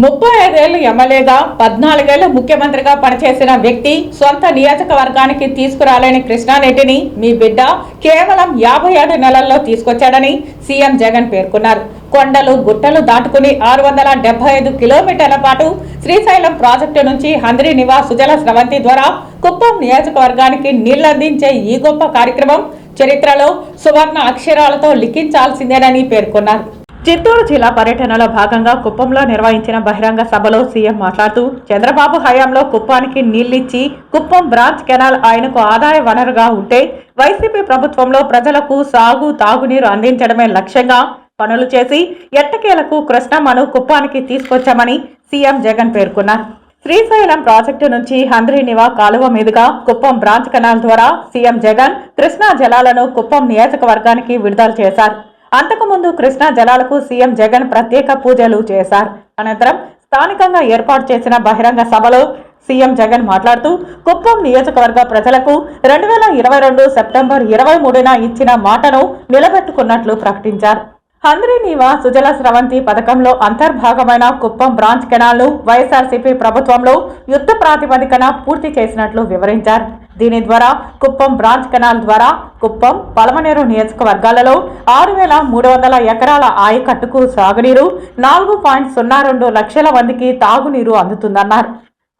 ముప్పై ఐదేళ్ళు ఎమ్మెల్యేగా పద్నాలుగేళ్ళ ముఖ్యమంత్రిగా పనిచేసిన వ్యక్తి సొంత నియోజకవర్గానికి తీసుకురాలేని కృష్ణారెడ్డిని మీ బిడ్డ కేవలం యాభై ఏడు నెలల్లో తీసుకొచ్చాడని సీఎం జగన్ పేర్కొన్నారు. కొండలు గుట్టలు దాటుకుని ఆరు వందల డెబ్బై ఐదు కిలోమీటర్ల పాటు శ్రీశైలం ప్రాజెక్టు నుంచి హంద్రి నివాస్ సుజల స్రవంతి ద్వారా కుప్పం నియోజకవర్గానికి నీళ్ళందించే ఈ గొప్ప కార్యక్రమం చరిత్రలో సువర్ణ అక్షరాలతో లిఖించాల్సిందేనని పేర్కొన్నారు. చిత్తూరు జిల్లా పర్యటనలో భాగంగా కుప్పంలో నిర్వహించిన బహిరంగ సభలో సీఎం మాట్లాడుతూ చంద్రబాబు హయాంలో కుప్పానికి నీళ్ళిచ్చి కుప్పం బ్రాంచ్ కెనాల్ ఆయనకు ఆదాయ వనరుగా ఉంటే వైసీపీ ప్రభుత్వంలో ప్రజలకు సాగు తాగునీరు అందించడమే లక్ష్యంగా పనులు చేసి ఎట్టకేలకు కృష్ణమ్మను కుప్పానికి తీసుకొచ్చామని సీఎం జగన్ పేర్కొన్నారు. శ్రీశైలం ప్రాజెక్టు నుంచి హంద్రీనివా కాలువ మీదుగా కుప్పం బ్రాంచ్ కెనాల్ ద్వారా సీఎం జగన్ కృష్ణా జలాలను కుప్పం నియోజకవర్గానికి విడుదల చేశారు. అంతకుముందు కృష్ణా జలాలకు సీఎం జగన్ ప్రత్యేక పూజలు చేశారు. అనంతరం స్థానికంగా ఏర్పాటు చేసిన బహిరంగ సభలో సీఎం జగన్ మాట్లాడుతూ కుప్పం నియోజకవర్గ ప్రజలకు రెండు వేల ఇరవై రెండు సెప్టెంబర్ ఇరవై మూడున ఇచ్చిన మాటను నిలబెట్టుకున్నట్లు ప్రకటించారు. హంద్రీనీవా సుజల స్రవంతి పథకంలో అంతర్భాగమైన కుప్పం బ్రాంచ్ కెనాల్ను వైఎస్ఆర్సీపీ ప్రభుత్వంలో యుద్ధ ప్రాతిపదికన పూర్తి చేసినట్లు వివరించారు. దీని ద్వారా కుప్పం బ్రాంచ్ కెనాల్ ద్వారా కుప్పం పలమనేరు నియోజకవర్గాలలో ఆరు వేల మూడు వందల ఎకరాల ఆయకట్టుకు సాగునీరు నాలుగు పాయింట్ సున్నా రెండు లక్షల మందికి తాగునీరు అందుతుందన్నారు.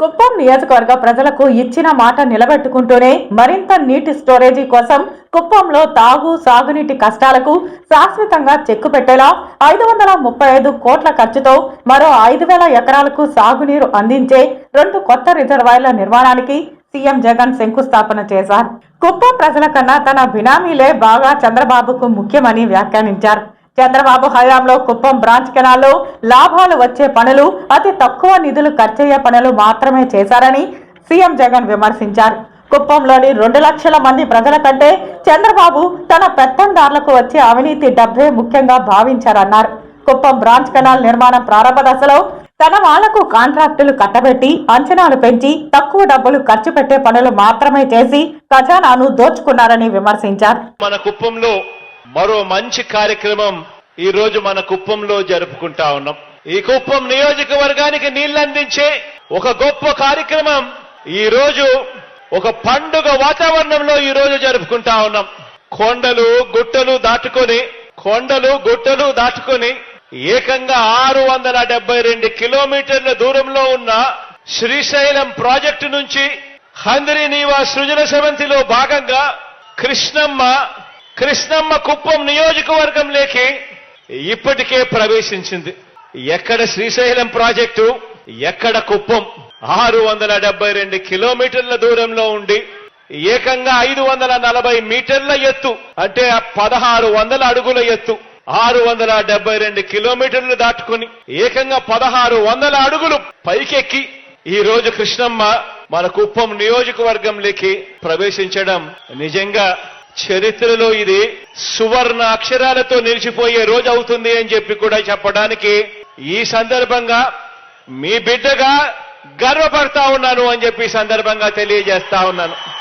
కుప్పం నియోజకవర్గ ప్రజలకు ఇచ్చిన మాట నిలబెట్టుకుంటూనే మరింత నీటి స్టోరేజీ కోసం కుప్పంలో తాగు సాగునీటి కష్టాలకు శాశ్వతంగా చెక్కు పెట్టేలా ఐదు వందల ముప్పై ఐదు కోట్ల ఖర్చుతో మరో ఐదు వేల ఎకరాలకు సాగునీరు అందించే రెండు కొత్త రిజర్వాయర్ల నిర్మాణానికి సీఎం జగన్ శంకుస్థాపన చేశారు. కుప్పం ప్రజల కన్నా తన బినామీలే బాగా చంద్రబాబుకు ముఖ్యమని వ్యాఖ్యానించారు. చంద్రబాబు హయాంలో కుప్పం బ్రాంచ్ కెనాల్లో లాభాలు వచ్చే పనులు అతి తక్కువ నిధులు ఖర్చయ్యే పనులు మాత్రమే చేశారని సీఎం జగన్ విమర్శించారు. కుప్పంలోని రెండు లక్షల మంది ప్రజల కంటే చంద్రబాబు తన పెత్తందారులకు వచ్చే అవినీతి డబ్బే ముఖ్యంగా భావించారన్నారు. కుప్పం బ్రాంచ్ కెనాల్ నిర్మాణం ప్రారంభ దశలో తన వాళ్ళకు కాంట్రాక్టులు కట్టబెట్టి అంచనాలు పెంచి తక్కువ డబ్బులు ఖర్చు పెట్టే పనులు మాత్రమే చేసి ఖజానాను దోచుకున్నారని విమర్శించారు. మన కుప్పంలో మరో మంచి కార్యక్రమం ఈ రోజు మన కుప్పంలో జరుపుకుంటా ఉన్నాం. ఈ కుప్పం నియోజకవర్గానికి నీళ్ళందించే ఒక గొప్ప కార్యక్రమం. ఈ రోజు ఒక పండుగ వాతావరణంలో ఈ రోజు జరుపుకుంటా ఉన్నాం. కొండలు గుట్టలు దాటుకొని కొండలు గుట్టలు దాటుకొని ఏకంగా ఆరు వందల డెబ్బై రెండు కిలోమీటర్ల దూరంలో ఉన్న శ్రీశైలం ప్రాజెక్టు నుంచి హంద్రి నీవా సృజన సమంతిలో భాగంగా కృష్ణమ్మ కృష్ణమ్మ కుప్పం నియోజకవర్గం ఇప్పటికే ప్రవేశించింది. ఎక్కడ శ్రీశైలం ప్రాజెక్టు ఎక్కడ కుప్పం. ఆరు వందల డెబ్బై రెండు కిలోమీటర్ల దూరంలో ఉండి ఏకంగా ఐదు వందల నలభై మీటర్ల ఎత్తు అంటే పదహారు వందల అడుగుల ఎత్తు. ఆరు వందల డెబ్బై రెండు కిలోమీటర్లు దాటుకుని ఏకంగా పదహారు వందల అడుగులు పైకెక్కి ఈ రోజు కృష్ణమ్మ మన కుప్పం నియోజకవర్గంలోకి ప్రవేశించడం నిజంగా చరిత్రలో ఇది సువర్ణ అక్షరాలతో నిలిచిపోయే రోజు అవుతుంది అని చెప్పి కూడా చెప్పడానికి ఈ సందర్భంగా మీ బిడ్డగా గర్వపడతా ఉన్నాను అని చెప్పి సందర్భంగా తెలియజేస్తా ఉన్నాను.